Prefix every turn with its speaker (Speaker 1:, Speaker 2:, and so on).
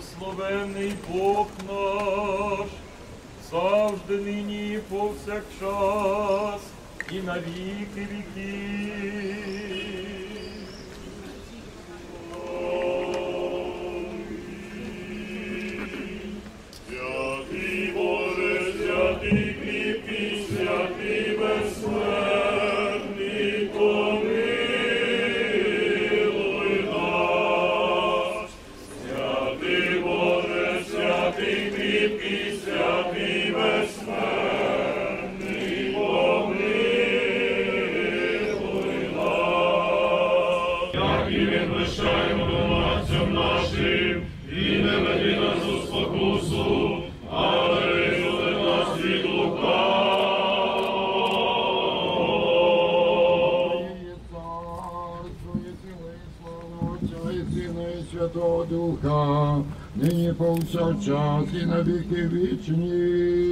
Speaker 1: Благословений Бог наш, завжди нині і повсякчас, і на віки віки. Святий Боже, святий святий кріпкий, святий безсмертний, помилуй нас. Як і відвищаємо домацям нашим,
Speaker 2: Отця і Сина, і Святого Духа, нині повсякчас і на віки вічні.